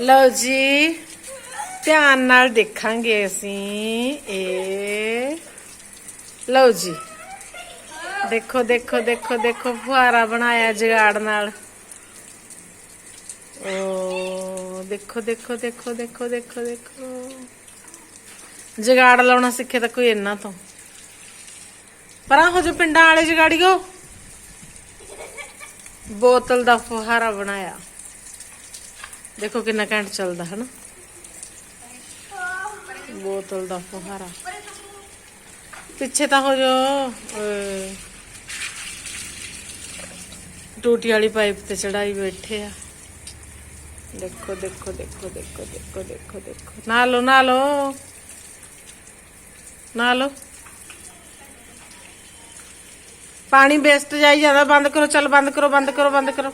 ਲਓ ਜੀ, ਧਿਆਨ ਨਾਲ ਦੇਖਾਂਗੇ ਅਸੀਂ ਇਹ ਲਓ ਜੀ। ਦੇਖੋ ਦੇਖੋ ਦੇਖੋ ਦੇਖੋ, ਫੁਹਾਰਾ ਬਣਾਇਆ ਜਗਾੜ ਨਾਲ। ਓ, ਦੇਖੋ ਦੇਖੋ ਦੇਖੋ ਦੇਖੋ ਦੇਖੋ ਦੇਖੋ। ਜਗਾੜ ਲਾਉਣਾ ਸਿੱਖੇ ਤਾਂ ਕੋਈ ਇੰਨਾ ਤੋਂ। ਪਰਾਂ ਹੋ ਜੋ ਪਿੰਡਾਂ ਵਾਲੇ ਜਗਾੜੀਓ। ਬੋਤਲ ਦਾ ਫੁਹਾਰਾ ਬਣਾਇਆ। ਦੇਖੋ ਕਿੰਨਾ ਘੰਟ ਚੱਲਦਾ, ਹਨਾ? ਬੋਤਲ ਦਾ ਫੁਹਾਰਾ। ਪਿੱਛੇ ਤਾਂ ਹੋ ਜੋ ਟੂਟੀ ਵਾਲੀ ਪਾਈਪ ਤੇ ਚੜਾਈ ਬੈਠੇ ਆ। ਦੇਖੋ ਦੇਖੋ ਦੇਖੋ ਦੇਖੋ ਦੇਖੋ ਦੇਖੋ ਦੇਖੋ। ਨਾ ਲੋ ਨਾ ਲੋ ਨਾ ਲੋ ਪਾਣੀ ਵੇਸਟ ਜਾਈ ਜਾਂਦਾ, ਬੰਦ ਕਰੋ, ਚਲ ਬੰਦ ਕਰੋ ਬੰਦ ਕਰੋ ਬੰਦ ਕਰੋ।